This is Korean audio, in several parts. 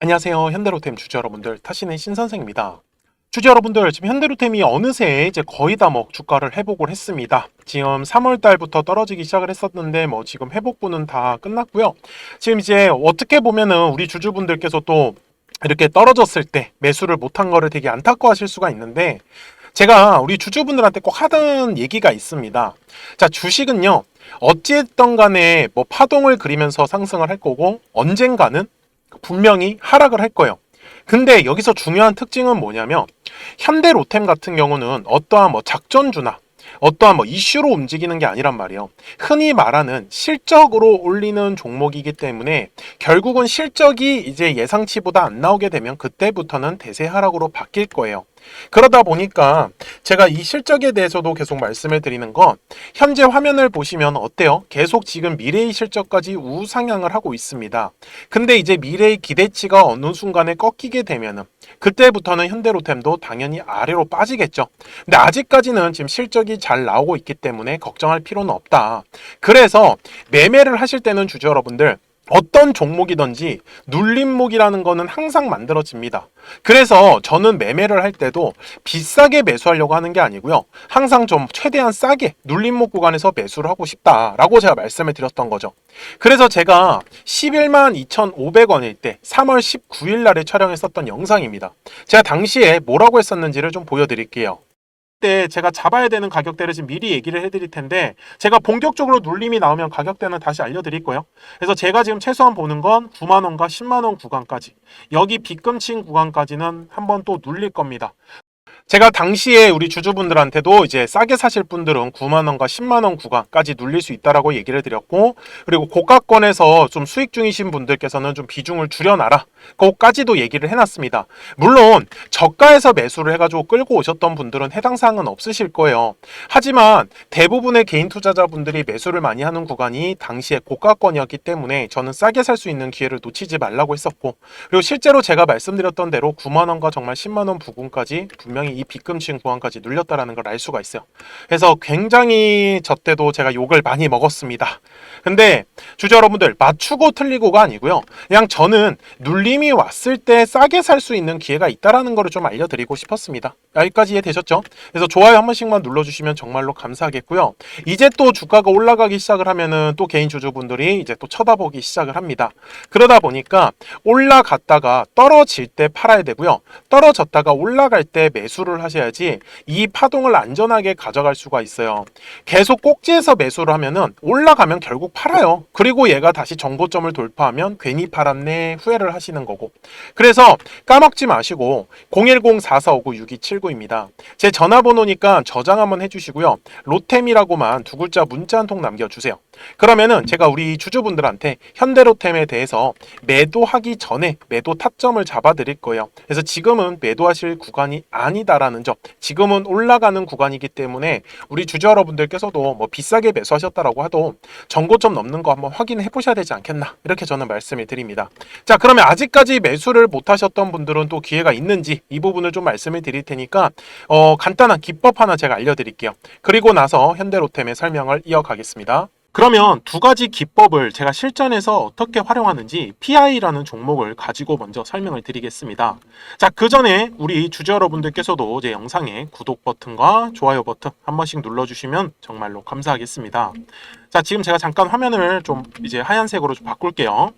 안녕하세요. 현대로템 주주 여러분들, 타시는 신선생입니다. 주주 여러분들, 지금 현대로템이 어느새 이제 거의 다 뭐 주가를 회복을 했습니다. 지금 3월 달부터 떨어지기 시작을 했었는데 뭐 지금 회복분은 다 끝났고요. 지금 이제 어떻게 보면은 우리 주주분들께서 또 이렇게 떨어졌을 때 매수를 못한 거를 되게 안타까워하실 수가 있는데 제가 우리 주주분들한테 꼭 하던 얘기가 있습니다. 자, 주식은요. 어찌했던 간에 뭐 파동을 그리면서 상승을 할 거고 언젠가는 분명히 하락을 할 거예요. 근데 여기서 중요한 특징은 뭐냐면 현대 로템 같은 경우는 어떠한 뭐 작전주나 어떠한 뭐 이슈로 움직이는 게 아니란 말이에요. 흔히 말하는 실적으로 올리는 종목이기 때문에 결국은 실적이 이제 예상치보다 안 나오게 되면 그때부터는 대세 하락으로 바뀔 거예요. 그러다 보니까 제가 이 실적에 대해서도 계속 말씀을 드리는 건 현재 화면을 보시면 어때요? 계속 지금 미래의 실적까지 우상향을 하고 있습니다. 근데 이제 미래의 기대치가 어느 순간에 꺾이게 되면은 그때부터는 현대로템도 당연히 아래로 빠지겠죠. 근데 아직까지는 지금 실적이 잘 나오고 있기 때문에 걱정할 필요는 없다. 그래서 매매를 하실 때는 주주 여러분들 어떤 종목이든지 눌림목이라는 거는 항상 만들어집니다. 그래서 저는 매매를 할 때도 비싸게 매수하려고 하는 게 아니고요. 항상 좀 최대한 싸게 눌림목 구간에서 매수를 하고 싶다라고 제가 말씀을 드렸던 거죠. 그래서 제가 11만 2,500원일 때 3월 19일 날에 촬영했었던 영상입니다. 제가 당시에 뭐라고 했었는지를 좀 보여드릴게요. 때 제가 잡아야 되는 가격대를 지금 미리 얘기를 해드릴 텐데 제가 본격적으로 눌림이 나오면 가격대는 다시 알려드릴 거예요. 그래서 제가 지금 최소한 보는 건 9만 원과 10만 원 구간까지 여기 빗금친 구간까지는 한번 또 눌릴 겁니다. 제가 당시에 우리 주주분들한테도 이제 싸게 사실 분들은 9만 원과 10만 원 구간까지 눌릴 수 있다라고 얘기를 드렸고 그리고 고가권에서 좀 수익 중이신 분들께서는 좀 비중을 줄여놔라. 그거까지도 얘기를 해놨습니다. 물론 저가에서 매수를 해가지고 끌고 오셨던 분들은 해당 사항은 없으실 거예요. 하지만 대부분의 개인 투자자분들이 매수를 많이 하는 구간이 당시에 고가권이었기 때문에 저는 싸게 살 수 있는 기회를 놓치지 말라고 했었고 그리고 실제로 제가 말씀드렸던 대로 9만 원과 정말 10만 원 부근까지 분명히 이 빗금친 구간까지 눌렸다라는 걸 알 수가 있어요. 그래서 굉장히 저 때도 제가 욕을 많이 먹었습니다. 근데 주주 여러분들 맞추고 틀리고가 아니고요. 그냥 저는 눌림이 왔을 때 싸게 살 수 있는 기회가 있다라는 거를 좀 알려드리고 싶었습니다. 여기까지 이해되셨죠? 그래서 좋아요 한 번씩만 눌러주시면 정말로 감사하겠고요. 이제 또 주가가 올라가기 시작을 하면은 또 개인 주주분들이 이제 또 쳐다보기 시작을 합니다. 그러다 보니까 올라갔다가 떨어질 때 팔아야 되고요. 떨어졌다가 올라갈 때 매수를 하셔야지 이 파동을 안전하게 가져갈 수가 있어요. 계속 꼭지에서 매수를 하면은 올라가면 결국 팔아요. 그리고 얘가 다시 정고점을 돌파하면 괜히 팔았네 후회를 하시는 거고. 그래서 까먹지 마시고 010-4459-6279입니다. 제 전화번호니까 저장 한번 해주시고요. 로템이라고만 두 글자 문자 한 통 남겨주세요. 그러면은 제가 우리 주주분들한테 현대로템에 대해서 매도하기 전에 매도 타점을 잡아 드릴 거예요. 그래서 지금은 매도하실 구간이 아니다 라는 점. 지금은 올라가는 구간이기 때문에 우리 주주 여러분들께서도 뭐 비싸게 매수하셨다라고 해도 정고점 넘는 거 한번 확인해 보셔야 되지 않겠나. 이렇게 저는 말씀을 드립니다. 자, 그러면 아직까지 매수를 못 하셨던 분들은 또 기회가 있는지 이 부분을 좀 말씀을 드릴 테니까 어, 간단한 기법 하나 제가 알려 드릴게요. 그리고 나서 현대로템의 설명을 이어가겠습니다. 그러면 두 가지 기법을 제가 실전에서 어떻게 활용하는지 PI라는 종목을 가지고 먼저 설명을 드리겠습니다. 자, 그 전에 우리 주주 여러분들께서도 제 영상에 구독 버튼과 좋아요 버튼 한 번씩 눌러주시면 정말로 감사하겠습니다. 자, 지금 제가 잠깐 화면을 좀 이제 하얀색으로 좀 바꿀게요.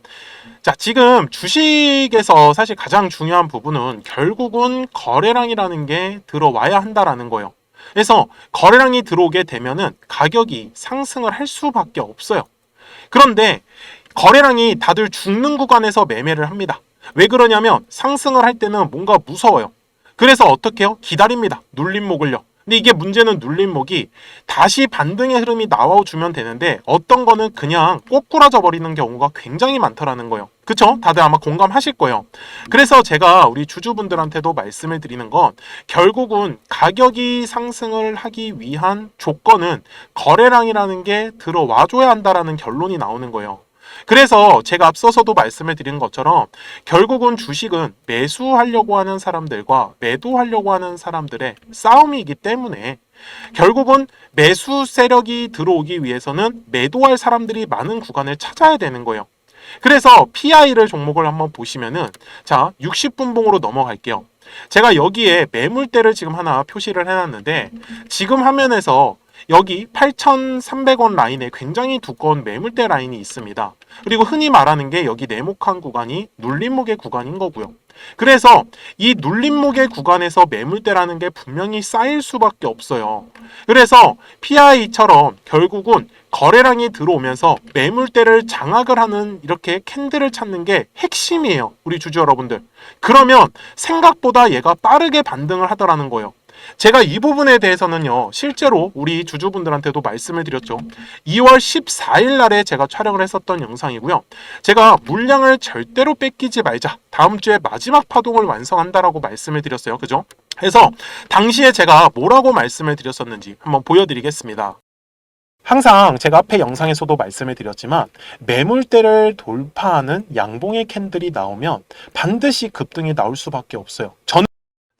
자, 지금 주식에서 사실 가장 중요한 부분은 결국은 거래량이라는 게 들어와야 한다라는 거예요. 그래서 거래량이 들어오게 되면은 가격이 상승을 할 수밖에 없어요. 그런데 거래량이 다들 죽는 구간에서 매매를 합니다. 왜 그러냐면 상승을 할 때는 뭔가 무서워요. 그래서 어떻게 해요? 기다립니다. 눌림목을요. 근데 이게 문제는 눌림목이 다시 반등의 흐름이 나와주면 되는데 어떤 거는 그냥 꼬꾸라져 버리는 경우가 굉장히 많더라는 거예요. 그쵸? 다들 아마 공감하실 거예요. 그래서 제가 우리 주주분들한테도 말씀을 드리는 건 결국은 가격이 상승을 하기 위한 조건은 거래량이라는 게 들어와줘야 한다라는 결론이 나오는 거예요. 그래서 제가 앞서서도 말씀을 드린 것처럼 결국은 주식은 매수하려고 하는 사람들과 매도하려고 하는 사람들의 싸움이기 때문에 결국은 매수 세력이 들어오기 위해서는 매도할 사람들이 많은 구간을 찾아야 되는 거예요. 그래서 PI를 종목을 한번 보시면은 자 60분봉으로 넘어갈게요. 제가 여기에 매물대를 지금 하나 표시를 해놨는데 지금 화면에서 여기 8,300원 라인에 굉장히 두꺼운 매물대 라인이 있습니다. 그리고 흔히 말하는 게 여기 네모칸 구간이 눌림목의 구간인 거고요. 그래서 이 눌림목의 구간에서 매물대라는 게 분명히 쌓일 수밖에 없어요. 그래서 PI처럼 결국은 거래량이 들어오면서 매물대를 장악을 하는 이렇게 캔들을 찾는 게 핵심이에요. 우리 주주 여러분들. 그러면 생각보다 얘가 빠르게 반등을 하더라는 거예요. 제가 이 부분에 대해서는요, 실제로 우리 주주분들한테도 말씀을 드렸죠. 2월 14일 날에 제가 촬영을 했었던 영상이고요. 제가 물량을 절대로 뺏기지 말자. 다음 주에 마지막 파동을 완성한다라고 말씀을 드렸어요. 그죠? 그래서 당시에 제가 뭐라고 말씀을 드렸었는지 한번 보여드리겠습니다. 항상 제가 앞에 영상에서도 말씀을 드렸지만 매물대를 돌파하는 양봉의 캔들이 나오면 반드시 급등이 나올 수밖에 없어요. 저는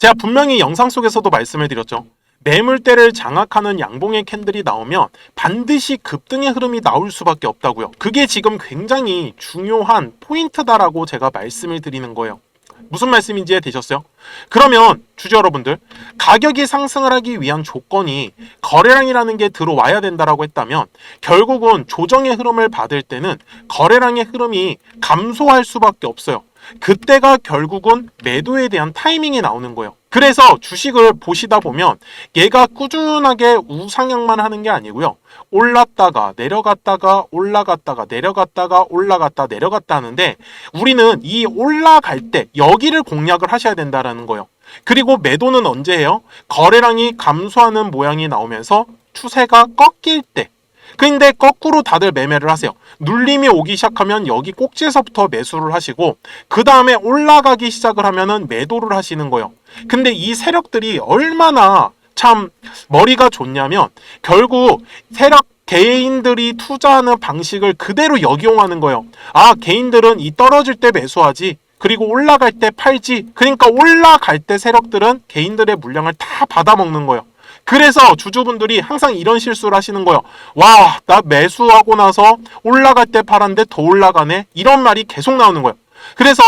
제가 분명히 영상 속에서도 말씀을 드렸죠. 매물대를 장악하는 양봉의 캔들이 나오면 반드시 급등의 흐름이 나올 수밖에 없다고요. 그게 지금 굉장히 중요한 포인트다라고 제가 말씀을 드리는 거예요. 무슨 말씀인지 이해되셨어요? 그러면 주주 여러분들 가격이 상승을 하기 위한 조건이 거래량이라는 게 들어와야 된다라고 했다면 결국은 조정의 흐름을 받을 때는 거래량의 흐름이 감소할 수밖에 없어요. 그때가 결국은 매도에 대한 타이밍이 나오는 거예요. 그래서 주식을 보시다 보면 얘가 꾸준하게 우상향만 하는 게 아니고요. 올랐다가 내려갔다가 올라갔다가 내려갔다가 올라갔다 내려갔다 하는데 우리는 이 올라갈 때 여기를 공략을 하셔야 된다라는 거예요. 그리고 매도는 언제 해요? 거래량이 감소하는 모양이 나오면서 추세가 꺾일 때 근데 거꾸로 다들 매매를 하세요. 눌림이 오기 시작하면 여기 꼭지에서부터 매수를 하시고 그 다음에 올라가기 시작을 하면은 매도를 하시는 거예요. 근데 이 세력들이 얼마나 참 머리가 좋냐면 결국 세력 개인들이 투자하는 방식을 그대로 역이용하는 거예요. 아 개인들은 이 떨어질 때 매수하지. 그리고 올라갈 때 팔지. 그러니까 올라갈 때 세력들은 개인들의 물량을 다 받아먹는 거예요. 그래서 주주분들이 항상 이런 실수를 하시는 거예요. 와, 나 매수하고 나서 올라갈 때 팔았는데 더 올라가네? 이런 말이 계속 나오는 거예요. 그래서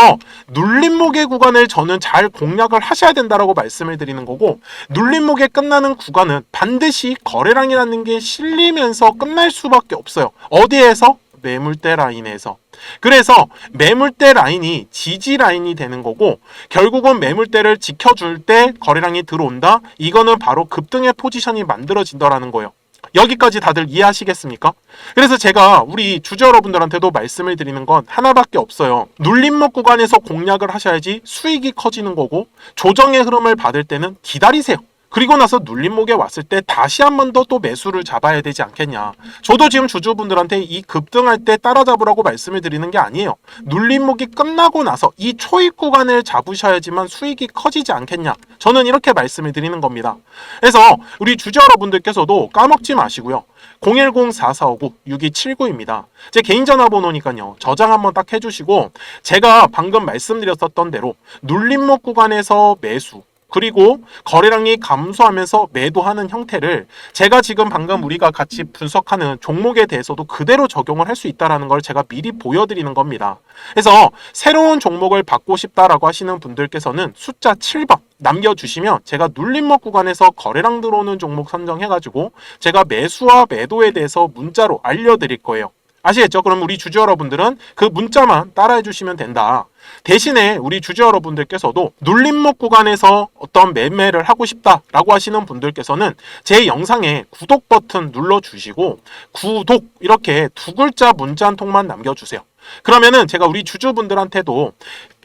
눌림목의 구간을 저는 잘 공략을 하셔야 된다라고 말씀을 드리는 거고 눌림목에 끝나는 구간은 반드시 거래량이라는 게 실리면서 끝날 수밖에 없어요. 어디에서? 매물대 라인에서. 그래서 매물대 라인이 지지 라인이 되는 거고 결국은 매물대를 지켜줄 때 거래량이 들어온다. 이거는 바로 급등의 포지션이 만들어진다라는 거예요. 여기까지 다들 이해하시겠습니까? 그래서 제가 우리 주주 여러분들한테도 말씀을 드리는 건 하나밖에 없어요. 눌림목 구간에서 공략을 하셔야지 수익이 커지는 거고 조정의 흐름을 받을 때는 기다리세요. 그리고 나서 눌림목에 왔을 때 다시 한 번 더 또 매수를 잡아야 되지 않겠냐. 저도 지금 주주분들한테 이 급등할 때 따라잡으라고 말씀을 드리는 게 아니에요. 눌림목이 끝나고 나서 이 초입 구간을 잡으셔야지만 수익이 커지지 않겠냐. 저는 이렇게 말씀을 드리는 겁니다. 그래서 우리 주주 여러분들께서도 까먹지 마시고요. 010-4459-6279입니다. 제 개인 전화번호니까요. 저장 한번 딱 해주시고 제가 방금 말씀드렸었던 대로 눌림목 구간에서 매수 그리고 거래량이 감소하면서 매도하는 형태를 제가 지금 방금 우리가 같이 분석하는 종목에 대해서도 그대로 적용을 할 수 있다라는 걸 제가 미리 보여드리는 겁니다. 그래서 새로운 종목을 받고 싶다라고 하시는 분들께서는 숫자 7번 남겨주시면 제가 눌림목 구간에서 거래량 들어오는 종목 선정해가지고 제가 매수와 매도에 대해서 문자로 알려드릴 거예요. 아시겠죠? 그럼 우리 주주 여러분들은 그 문자만 따라해 주시면 된다. 대신에 우리 주주 여러분들께서도 눌림목 구간에서 어떤 매매를 하고 싶다라고 하시는 분들께서는 제 영상에 구독 버튼 눌러 주시고 구독 이렇게 두 글자 문자 한 통만 남겨 주세요. 그러면은 제가 우리 주주분들한테도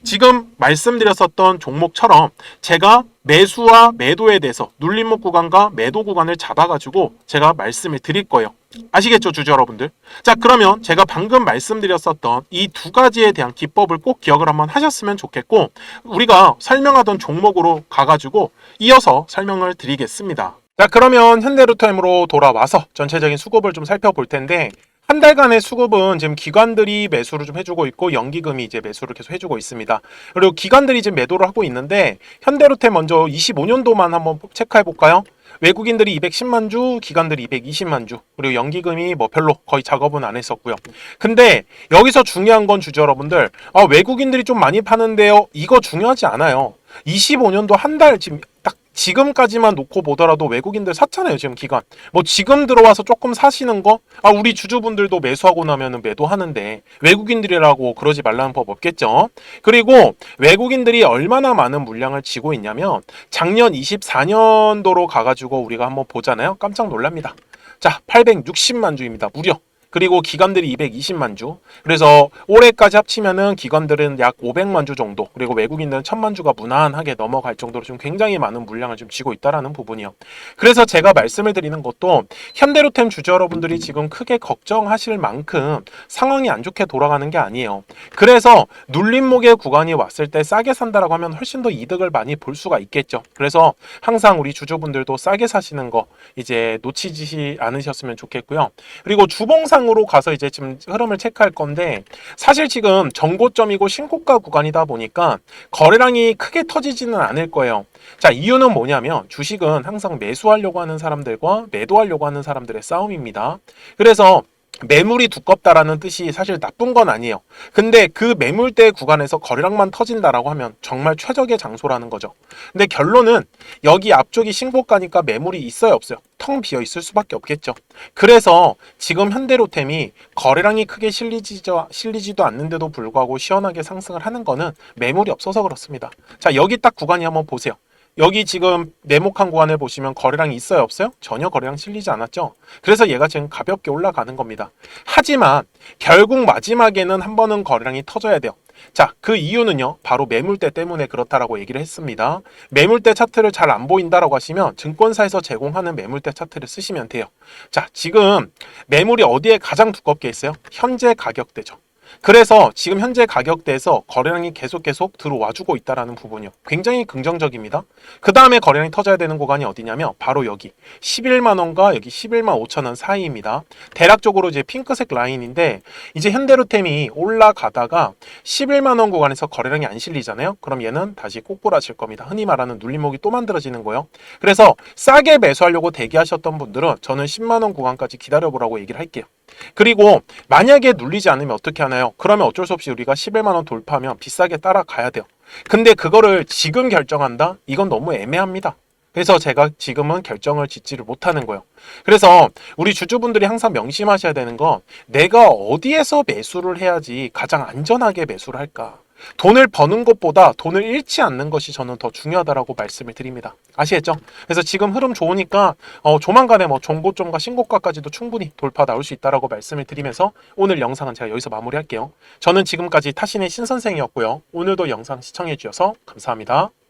지금 말씀드렸었던 종목처럼 제가 매수와 매도에 대해서 눌림목 구간과 매도 구간을 잡아가지고 제가 말씀을 드릴 거예요. 아시겠죠, 주주 여러분들? 자, 그러면 제가 방금 말씀드렸었던 이 두 가지에 대한 기법을 꼭 기억을 한번 하셨으면 좋겠고, 우리가 설명하던 종목으로 가가지고 이어서 설명을 드리겠습니다. 자, 그러면 현대루템으로 돌아와서 전체적인 수급을 좀 살펴볼 텐데, 한 달간의 수급은 지금 기관들이 매수를 좀 해주고 있고 연기금이 이제 매수를 계속 해주고 있습니다. 그리고 기관들이 지금 매도를 하고 있는데 현대로템 먼저 25년도만 한번 체크해 볼까요? 외국인들이 210만 주, 기관들이 220만 주, 그리고 연기금이 뭐 별로 거의 작업은 안 했었고요. 근데 여기서 중요한 건 주주 여러분들, 아, 외국인들이 좀 많이 파는데요. 이거 중요하지 않아요. 25년도 한 달 지금 딱 지금까지만 놓고 보더라도 외국인들 샀잖아요, 지금 기간. 뭐 지금 들어와서 조금 사시는 거, 아, 우리 주주분들도 매수하고 나면은 매도하는데 외국인들이라고 그러지 말라는 법 없겠죠. 그리고 외국인들이 얼마나 많은 물량을 지고 있냐면 작년 24년도로 가가지고 우리가 한번 보잖아요. 깜짝 놀랍니다. 자, 860만 주입니다. 무려. 그리고 기관들이 220만 주. 그래서 올해까지 합치면은 기관들은 약 500만 주 정도. 그리고 외국인들은 1000만 주가 무난하게 넘어갈 정도로 좀 굉장히 많은 물량을 좀 쥐고 있다라는 부분이요. 그래서 제가 말씀을 드리는 것도 현대로템 주주 여러분들이 지금 크게 걱정하실 만큼 상황이 안 좋게 돌아가는 게 아니에요. 그래서 눌림목의 구간이 왔을 때 싸게 산다라고 하면 훨씬 더 이득을 많이 볼 수가 있겠죠. 그래서 항상 우리 주주분들도 싸게 사시는 거 이제 놓치지 않으셨으면 좋겠고요. 그리고 주봉상 으로 가서 이제 지금 흐름을 체크할 건데 사실 지금 정고점이고 신고가 구간이다 보니까 거래량이 크게 터지지는 않을 거예요. 자, 이유는 뭐냐면 주식은 항상 매수하려고 하는 사람들과 매도하려고 하는 사람들의 싸움입니다. 그래서 매물이 두껍다라는 뜻이 사실 나쁜 건 아니에요. 근데 그 매물대 구간에서 거래량만 터진다라고 하면 정말 최적의 장소라는 거죠. 근데 결론은 여기 앞쪽이 신고가니까 매물이 있어요, 없어요? 텅 비어 있을 수밖에 없겠죠. 그래서 지금 현대로템이 거래량이 크게 실리지도, 실리지도 않는데도 불구하고 시원하게 상승을 하는 거는 매물이 없어서 그렇습니다. 자, 여기 딱 구간이 한번 보세요. 여기 지금 네모칸 구간을 보시면 거래량이 있어요, 없어요? 전혀 거래량 실리지 않았죠. 그래서 얘가 지금 가볍게 올라가는 겁니다. 하지만 결국 마지막에는 한 번은 거래량이 터져야 돼요. 자, 그 이유는요. 바로 매물대 때문에 그렇다라고 얘기를 했습니다. 매물대 차트를 잘 안 보인다라고 하시면 증권사에서 제공하는 매물대 차트를 쓰시면 돼요. 자, 지금 매물이 어디에 가장 두껍게 있어요? 현재 가격대죠. 그래서 지금 현재 가격대에서 거래량이 계속 계속 들어와 주고 있다라는 부분이요. 굉장히 긍정적입니다. 그 다음에 거래량이 터져야 되는 구간이 어디냐면 바로 여기 11만 원과 여기 11만 5천 원 사이입니다. 대략적으로 이제 핑크색 라인인데 이제 현대로템이 올라가다가 11만 원 구간에서 거래량이 안 실리잖아요. 그럼 얘는 다시 꼬꾸라질 겁니다. 흔히 말하는 눌림목이 또 만들어지는 거예요. 그래서 싸게 매수하려고 대기하셨던 분들은 저는 10만 원 구간까지 기다려보라고 얘기를 할게요. 그리고 만약에 눌리지 않으면 어떻게 하나요? 그러면 어쩔 수 없이 우리가 11만 원 돌파하면 비싸게 따라가야 돼요. 근데 그거를 지금 결정한다? 이건 너무 애매합니다. 그래서 제가 지금은 결정을 짓지를 못하는 거예요. 그래서 우리 주주분들이 항상 명심하셔야 되는 건 내가 어디에서 매수를 해야지 가장 안전하게 매수를 할까? 돈을 버는 것보다 돈을 잃지 않는 것이 저는 더 중요하다라고 말씀을 드립니다. 아시겠죠? 그래서 지금 흐름 좋으니까 어, 조만간에 뭐 종고점과 신고가까지도 충분히 돌파 나올 수 있다라고 말씀을 드리면서 오늘 영상은 제가 여기서 마무리할게요. 저는 지금까지 타신의 신선생이었고요. 오늘도 영상 시청해 주셔서 감사합니다.